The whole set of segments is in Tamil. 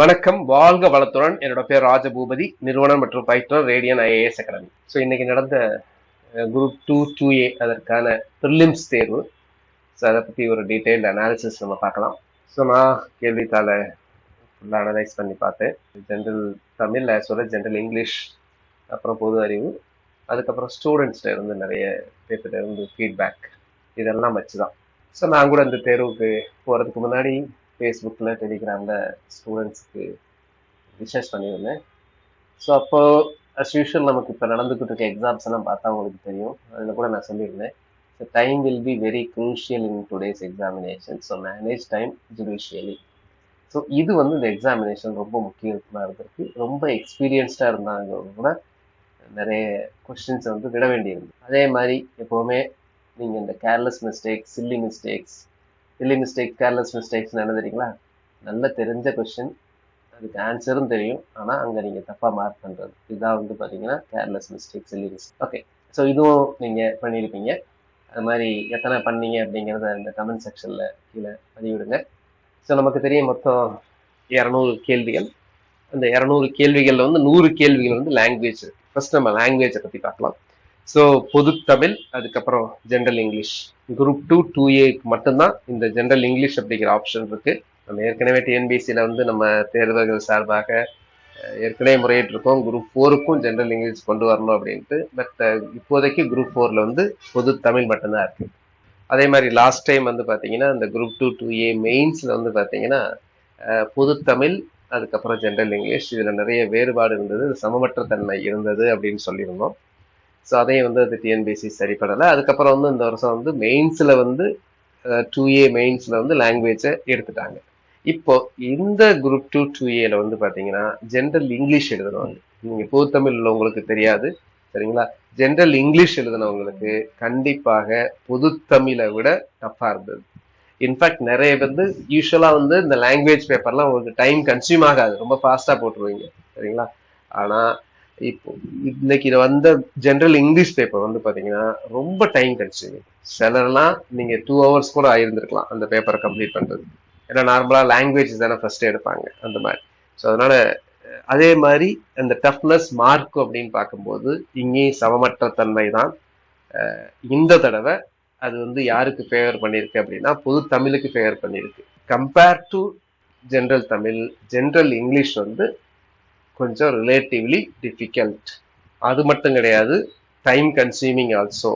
வணக்கம் வாழ்க வளத்துடன். என்னோட பேர் ராஜபூபதி நிறுவனம் மற்றும் பயிற்றுனர் ரேடியன் ஐஏஎஸ் அகாடமி. ஸோ இன்னைக்கு நடந்த குரூப் டூ டூ ஏ அதற்கான ப்ரிலிம்ஸ் தேர்வு. ஸோ அதை பற்றி ஒரு டீட்டெயில் அனாலிசிஸ் நம்ம பார்க்கலாம். ஸோ நான் கேள்வித்தாளை ஃபுல்லாக அனலைஸ் பண்ணி பார்த்தேன். General Tamil as well general English அப்புறம் பொது அறிவு. அதுக்கப்புறம் ஸ்டூடெண்ட்ஸில் இருந்து நிறைய பேர்கிட்ட இருந்து ஃபீட்பேக் இதெல்லாம் வச்சு தான் ஸோ நான் கூட இந்த தேர்வுக்கு போகிறதுக்கு முன்னாடி ஃபேஸ்புக்கில் டெலிகிராமில் ஸ்டூடெண்ட்ஸ்க்கு ரிசர்ச் பண்ணியிருந்தேன். ஸோ அப்போ அஸ் யூஷுவல் நமக்கு இப்போ நடந்துக்கிட்டு இருக்க எக்ஸாம்ஸ் எல்லாம் பார்த்தா உங்களுக்கு தெரியும். அதில் கூட நான் சொல்லியிருந்தேன். So time will be very crucial in today's examination so manage time judiciously so இது வந்து இந்த எக்ஸாமினேஷன் ரொம்ப முக்கியமாக இருந்திருக்கு. ரொம்ப எக்ஸ்பீரியன்ஸ்டாக இருந்தாங்க கூட நிறைய கொஸ்டின்ஸை வந்து விட வேண்டியிருந்தது. அதே மாதிரி எப்போவுமே நீங்கள் இந்த careless mistakes silly mistakes silly mistake careless mistakes என்ன தெரியுங்களா? நல்ல தெரிஞ்ச கொஸ்டின் அதுக்கு ஆன்சரும் தெரியும். ஆனால் அங்கே நீங்கள் தப்பாக மார்க் பண்ணுறது இதுதான் வந்து பார்த்தீங்கன்னா careless mistake silly mistake okay so இதுவும் நீங்கள் பண்ணியிருப்பீங்க அது மாதிரி எத்தனை பண்ணீங்க அப்படிங்கிறத இந்த கமெண்ட் செக்ஷனில் கீழே பதிவிடுங்க. ஸோ நமக்கு தெரியும் மொத்தம் இரநூறு கேள்விகள். அந்த இரநூறு கேள்விகளில் வந்து நூறு கேள்விகள் வந்து லாங்குவேஜ் ஃபர்ஸ்ட் நம்ம லாங்குவேஜை பற்றி பார்க்கலாம். ஸோ பொது தமிழ் அதுக்கப்புறம் general English group two two ஏக்கு மட்டும்தான் இந்த ஜென்ரல் இங்கிலீஷ் அப்படிங்கிற ஆப்ஷன் இருக்கு. நம்ம ஏற்கனவே டிஎன்பிசியில் வந்து நம்ம தேர்தல்கள் சார்பாக ஏற்கனவே முறையிட்டிருக்கோம். குரூப் ஃபோருக்கும் ஜென்ரல் இங்கிலீஷ் கொண்டு வரணும் அப்படின்ட்டு. பட் இப்போதைக்கு குரூப் ஃபோரில் வந்து பொது தமிழ் மட்டும்தான் இருக்கு. அதே மாதிரி லாஸ்ட் டைம் வந்து பார்த்தீங்கன்னா இந்த குரூப் டூ டூ ஏ மெயின்ஸில் வந்து பார்த்தீங்கன்னா பொது தமிழ் அதுக்கப்புறம் ஜென்ரல் இங்கிலீஷ் இதில் நிறைய வேறுபாடு இருந்தது. சமமற்ற தன்மை இருந்தது அப்படின்னு சொல்லியிருந்தோம். ஸோ அதையும் வந்து அது டிஎன்பிசி சரிப்படலை. அதுக்கப்புறம் வந்து இந்த வருஷம் வந்து மெயின்ஸில் வந்து டூ ஏ மெயின்ஸில் வந்து லாங்குவேஜை எடுத்துட்டாங்க. இப்போ இந்த குரூப் டூ டூ ஏல வந்து பார்த்தீங்கன்னா ஜென்ரல் இங்கிலீஷ் எழுதுனவங்க. நீங்கள் பொதுத்தமிழ் உள்ளவங்களுக்கு தெரியாது சரிங்களா? ஜென்ரல் இங்கிலீஷ் எழுதுனவங்களுக்கு கண்டிப்பாக பொதுத்தமிழை விட டஃப்பாக இருந்தது. இன்ஃபேக்ட் நிறைய வந்து யூஸ்வலாக வந்து இந்த லாங்குவேஜ் பேப்பர்லாம் உங்களுக்கு டைம் கன்சியூம் ஆகாது. ரொம்ப ஃபாஸ்ட்டாக போட்டுருவீங்க சரிங்களா? ஆனால் இப்போ இன்னைக்கு இது வந்த ஜென்ரல் இங்கிலீஷ் பேப்பர் வந்து பாத்தீங்கன்னா ரொம்ப டைம் கன்சியூமிங் சிலர்லாம் நீங்க டூ ஹவர்ஸ் கூட ஆயிருந்திருக்கலாம் அந்த பேப்பரை கம்ப்ளீட் பண்றது. ஏன்னா நார்மலா லாங்குவேஜ் தானே ஃபர்ஸ்ட் எடுப்பாங்க அந்த மாதிரி. ஸோ அதனால அதே மாதிரி அந்த டஃப்னஸ் மார்க் அப்படின்னு பார்க்கும்போது இங்கேயும் சமமற்ற தன்மை தான். இந்த தடவை அது வந்து யாருக்கு ஃபேவர் பண்ணியிருக்கு அப்படின்னா பொது தமிழுக்கு ஃபேவர் பண்ணியிருக்கு compare to general Tamil general English வந்து கொஞ்சம் ரிலேட்டிவ்லி டிஃபிகல்ட் அது மட்டும் கிடையாது டைம் கன்சியூமிங் ஆல்சோ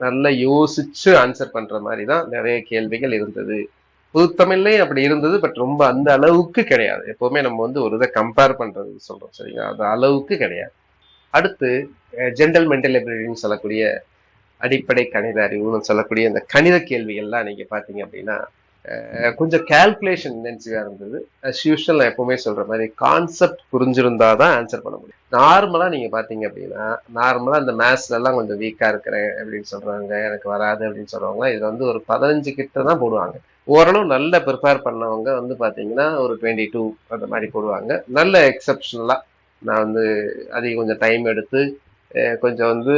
நல்லா யோசிச்சு ஆன்சர் பண்ற மாதிரி தான் நிறைய கேள்விகள் இருந்தது. புதுத்தமிழ்லேயும் அப்படி இருந்தது பட் ரொம்ப அந்த அளவுக்கு கிடையாது. எப்பவுமே நம்ம வந்து ஒரு இதை கம்பேர் பண்றது சொல்றோம் சரிங்களா? அது அளவுக்கு கிடையாது. அடுத்து ஜென்ரல் மென்டல் எபிலிட்டின்னு சொல்லக்கூடிய அடிப்படை கணித அறிவுன்னு சொல்லக்கூடிய அந்த கணித கேள்விகள்லாம் நீங்க பாத்தீங்க அப்படின்னா கொஞ்சம் கால்குலேஷன் இன்டென்சிவா இருந்தது. அஸ் யூஷுவல் நான் எப்பவுமே சொல்ற மாதிரி கான்செப்ட் புரிஞ்சிருந்தா தான் ஆன்சர் பண்ண முடியும். நார்மலா நீங்க பாத்தீங்க அப்படின்னா நார்மலா இந்த மேத்ஸ்ல எல்லாம் கொஞ்சம் வீக்கா இருக்கிறேன் அப்படின்னு சொல்றாங்க எனக்கு வராது அப்படின்னு சொல்றவங்க இதுல வந்து ஒரு பதினஞ்சு கிட்ட தான் போடுவாங்க. ஓரளவு நல்ல ப்ரிப்பேர் பண்ணவங்க வந்து பாத்தீங்கன்னா ஒரு டுவெண்ட்டி டூ அந்த மாதிரி போடுவாங்க. நல்ல எக்ஸப்ஷனலா நான் வந்து அதிக கொஞ்சம் டைம் எடுத்து கொஞ்சம் வந்து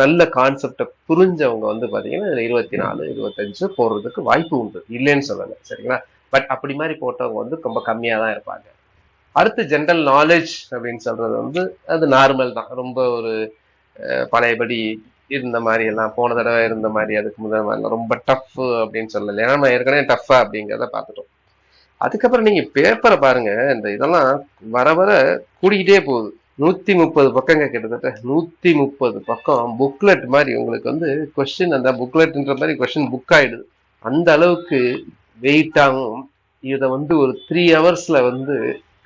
நல்ல கான்செப்டை புரிஞ்சவங்க வந்து பாத்தீங்கன்னா இதில் இருபத்தி நாலு இருபத்தஞ்சு போடுறதுக்கு வாய்ப்பு உண்டு. இல்லைன்னு சொல்லலை சரிங்களா? பட் அப்படி மாதிரி போட்டவங்க வந்து ரொம்ப கம்மியா தான் இருப்பாங்க. அடுத்து ஜென்ரல் நாலேஜ் அப்படின்னு சொல்றது வந்து அது நார்மல் தான். ரொம்ப ஒரு பழையபடி இருந்த மாதிரி எல்லாம் போன தடவை இருந்த மாதிரி அதுக்கு முதல் மாதிரிலாம் ரொம்ப டஃப் அப்படின்னு சொல்லல. ஏன்னா நம்ம ஏற்கனவே டஃப்பா அப்படிங்கிறத பார்த்துட்டோம். அதுக்கப்புறம் நீங்க பேப்பரை பாருங்க. இந்த இதெல்லாம் வர வர கூடிக்கிட்டே போகுது. நூத்தி முப்பது பக்கங்க கிட்டத்தட்ட. நூத்தி முப்பது பக்கம் புக்லெட் மாதிரி உங்களுக்கு வந்து கொஸ்டின் அந்த புக்லெட்ன்ற மாதிரி கொஸ்டின் புக் ஆயிடுது. அந்த அளவுக்கு வெயிட்டாகவும் இதை வந்து ஒரு த்ரீ ஹவர்ஸ்ல வந்து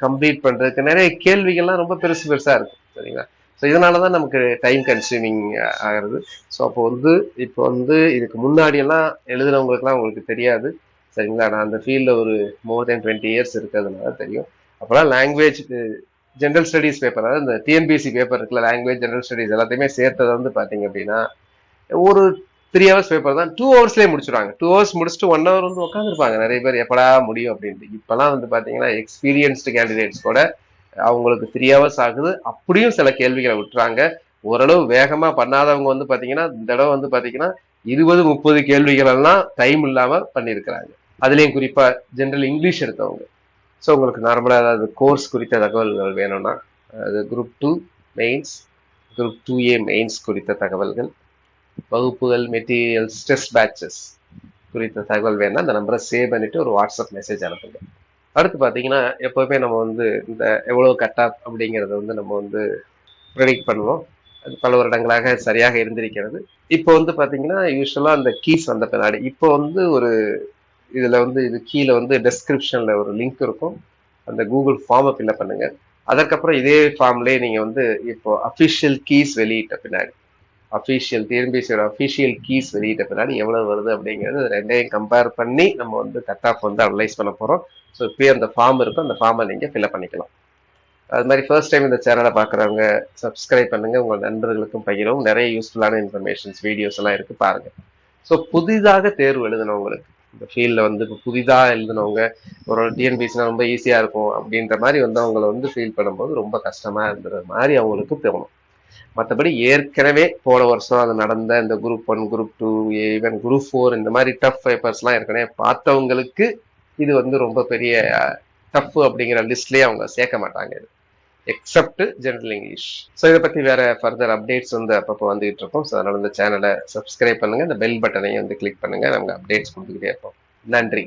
கம்ப்ளீட் பண்றதுக்கு நிறைய கேள்விகள்லாம் ரொம்ப பெருசு பெருசா இருக்கு சரிங்களா? ஸோ இதனாலதான் நமக்கு டைம் கன்சியூமிங் ஆகிறது. ஸோ அப்போ வந்து இப்போ வந்து இதுக்கு முன்னாடி எல்லாம் எழுதுனவங்களுக்குலாம் உங்களுக்கு தெரியாது சரிங்களா? நான் அந்த ஃபீல்டில் ஒரு மோர் தென் டுவெண்ட்டி இயர்ஸ் இருக்கிறதுனால தெரியும். அப்போலாம் லாங்குவேஜ் ஜென்ரல் ஸ்டடீஸ் பேப்பர் அதாவது இந்த டிஎன்பிசி பேப்பர் இருக்குல்ல லாங்குவேஜ் ஜென்ரல் ஸ்டடீஸ் எல்லாத்தையுமே சேர்த்தது வந்து பார்த்தீங்க அப்படின்னா ஒரு த்ரீ ஹவர்ஸ் பேப்பர் தான் டூ ஹவர்ஸ்லேயே முடிச்சிடுவாங்க டூ ஹவர்ஸ் முடிச்சுட்டு ஒன் ஹவர் வந்து உட்காந்துருப்பாங்க நிறைய பேர் எப்படா முடியும் அப்படின்ட்டு. இப்போலாம் வந்து பார்த்தீங்கன்னா எக்ஸ்பீரியன்ஸ்டு கேண்டிடேட்ஸ் கூட அவங்களுக்கு த்ரீ ஹவர்ஸ் ஆகுது. அப்படியும் சில கேள்விகளை விட்டுறாங்க. ஓரளவு வேகமாக பண்ணாதவங்க வந்து பார்த்தீங்கன்னா இந்த தடவை வந்து பார்த்தீங்கன்னா இருபது முப்பது கேள்விகள் எல்லாம் டைம் இல்லாமல் பண்ணியிருக்கிறாங்க. அதுலேயும் குறிப்பாக ஜென்ரல் இங்கிலீஷ் எடுத்தவங்க. ஸோ உங்களுக்கு நார்மலாக அதாவது கோர்ஸ் குறித்த தகவல்கள் வேணும்னா அது group two mains group two A mains குறித்த தகவல்கள் வகுப்புகள் மெட்டீரியல் ஸ்ட்ரெஸ் பேட்சஸ் குறித்த தகவல் வேணால் அந்த நம்பரை சேவ் பண்ணிட்டு ஒரு வாட்ஸ்அப் மெசேஜ் அனுப்புங்க. அடுத்து பார்த்தீங்கன்னா எப்போவுமே நம்ம வந்து இந்த எவ்வளோ கட் ஆஃப் அப்படிங்கிறத வந்து நம்ம வந்து ப்ரெடிக்ட் பண்ணுவோம். அது பல வருடங்களாக சரியாக இருந்திருக்கிறது. இப்போ வந்து பார்த்தீங்கன்னா யூஸ்வலாக அந்த கீஸ் வந்த பின்னாடி இப்போ வந்து ஒரு இதில் வந்து இது கீழே வந்து டெஸ்கிரிப்ஷனில் ஒரு லிங்க் இருக்கும். அந்த கூகுள் ஃபார்மை ஃபில்அப் பண்ணுங்க. அதற்கப்புறம் இதே ஃபார்ம்லேயே நீங்கள் வந்து இப்போ அஃபிஷியல் கீஸ் வெளியிட்ட பின்னாடி அஃபிஷியல் டிஎன்பிசியோட அஃபிஷியல் கீஸ் வெளியிட்ட பின்னாடி எவ்வளோ வருது அப்படிங்கிறது ரெண்டையும் கம்பேர் பண்ணி நம்ம வந்து கட் ஆஃப் வந்து அனலைஸ் பண்ண போகிறோம் ஸோ இப்போயே அந்த ஃபார்ம் இருக்கும். அந்த ஃபார்மை நீங்கள் ஃபில்அப் பண்ணிக்கலாம். அது மாதிரி ஃபர்ஸ்ட் டைம் இந்த சேனலை பார்க்குறவங்க சப்ஸ்கிரைப் பண்ணுங்க. உங்கள் நண்பர்களுக்கும் பகிரவும். நிறைய யூஸ்ஃபுல்லான இன்ஃபர்மேஷன்ஸ் வீடியோஸ் எல்லாம் இருக்குது பாருங்கள் ஸோ புதிதாக தேர்வு எழுதினவங்களுக்கு இந்த ஃபீல்டில் வந்து இப்போ புதிதாக எழுதினவங்க ஒரு டிஎன்பிசினா ரொம்ப ஈஸியாக இருக்கும் அப்படின்ற மாதிரி வந்து அவங்கள வந்து ஃபீல் பண்ணும்போது ரொம்ப கஷ்டமாக இருந்துற மாதிரி அவங்களுக்கு தோணும். மற்றபடி ஏற்கனவே போன வருஷம் அது நடந்த இந்த group one group two even group four இந்த மாதிரி டஃப் பேப்பர்ஸ்லாம் ஏற்கனவே பார்த்தவங்களுக்கு இது வந்து ரொம்ப பெரிய டஃப் அப்படிங்கிற லிஸ்ட்லேயே அவங்க சேர்க்க மாட்டாங்க இது. எக்ஸப்ட் ஜெனரல் இங்கிலீஷ் ஸோ இதை பற்றி வேற ஃபர்தர் அப்டேட்ஸ் வந்து அப்பப்போ வந்துகிட்டு இருக்கோம் ஸோ அதனால இந்த சேனலை சப்ஸ்கிரைப் பண்ணுங்க. இந்த பெல் பட்டனையும் வந்து கிளிக் பண்ணுங்க. நமக்கு அப்டேட்ஸ் கொடுத்துக்கிட்டே இருப்போம். நன்றி.